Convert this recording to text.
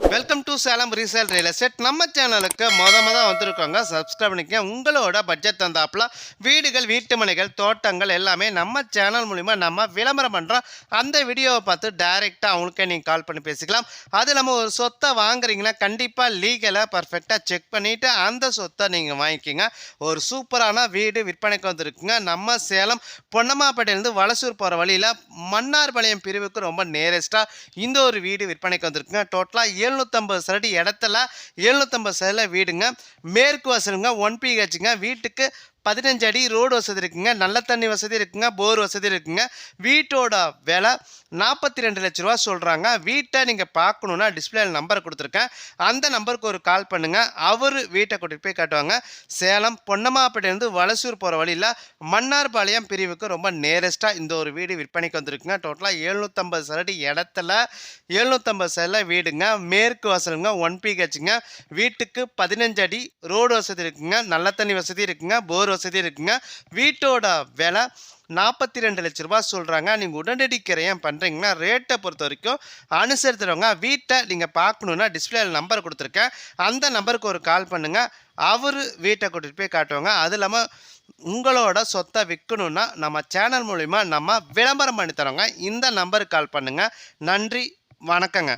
Welcome to Salem resale real estate நம்ம சேனலுக்கு மொத மொதல் வந்திருக்கோங்க சப்ஸ்கிரைப் பண்ணிக்க உங்களோட பட்ஜெட் தந்தாப்புல வீடுகள் வீட்டு மனைகள் தோட்டங்கள் எல்லாமே நம்ம சேனல் மூலிமா நம்ம விளம்பரம் பண்ணுறோம் அந்த வீடியோவை பார்த்து டைரெக்டாக அவங்களுக்கே நீங்கள் கால் பண்ணி பேசிக்கலாம். அது நம்ம ஒரு சொத்தை வாங்குறீங்கன்னா கண்டிப்பாக லீகலாக பர்ஃபெக்டாக செக் பண்ணிவிட்டு அந்த சொத்தை நீங்கள் வாங்கிக்கிங்க. ஒரு சூப்பரான வீடு விற்பனைக்கு வந்திருக்குங்க. நம்ம சேலம் பொன்னம்மாப்பேட்டையிலேருந்து வலசூர் போகிற வழியில் மன்னார்பாளையம் பிரிவுக்கு ரொம்ப நேரஸ்ட்டாக இந்த ஒரு வீடு விற்பனைக்கு வந்திருக்குங்க. டோட்டலாக எழுநூற்றம்பது சரடி இடத்துல எழுநூற்றம்பது சரடியில் வீடுங்க. மேற்கு வாசலுங்க ஒன் பிஹெச்சுங்க வீட்டுக்கு பதினஞ்சு அடி ரோடு வசதி இருக்குங்க. நல்ல தண்ணி வசதி இருக்குங்க. போர் வசதி இருக்குங்க. வீட்டோட விலை நாற்பத்தி ரெண்டு லட்ச ரூபா சொல்கிறாங்க வீட்டை நீங்கள் பார்க்கணுன்னா டிஸ்பிளேயில் நம்பர் கொடுத்துருக்கேன். அந்த நம்பருக்கு ஒரு கால் பண்ணுங்கள் அவர் வீட்டை கூட்டிகிட்டு போய் காட்டுவாங்க. சேலம் பொன்னம்மாப்பேட்டையிலேருந்து வலசூர் போகிற வழியில் மன்னார்பாளையம் பிரிவுக்கு ரொம்ப நேரஸ்ட்டாக இந்த ஒரு வீடு விற்பனைக்கு வந்திருக்குங்க. டோட்டலாக எழுநூற்றம்பது சரடி இடத்துல எழுநூற்றம்பது சரடில் வீடுங்க. மேற்கு வாசலுங்க. ஒன் பிஹெச்சுங்க வீட்டுக்கு பதினஞ்சு அடி ரோடு வசதி இருக்குங்க. நல்ல தண்ணி வசதி இருக்குங்க. போர் வசதி இருக்குங்க. வீட்டோட விலை நாற்பத்தி ரெண்டு லட்ச ரூபா சொல்கிறாங்க நீங்கள் உடனடி கிரையம் பண்ணுறீங்கன்னா ரேட்டை பொறுத்த வரைக்கும் அனுசரித்துறவங்க வீட்டை நீங்கள் பார்க்கணுன்னா டிஸ்பிளேயில் நம்பர் கொடுத்துருக்கேன். அந்த நம்பருக்கு ஒரு கால் பண்ணுங்கள் அவர் வீட்டை கூட்டிகிட்டு போய் காட்டுவாங்க. அது இல்லாமல் உங்களோட சொத்தை விற்கணுன்னா நம்ம சேனல் மூலிமா நம்ம விளம்பரம் பண்ணி தரோங்க. இந்த நம்பருக்கு கால் பண்ணுங்கள் நன்றி. வணக்கங்க.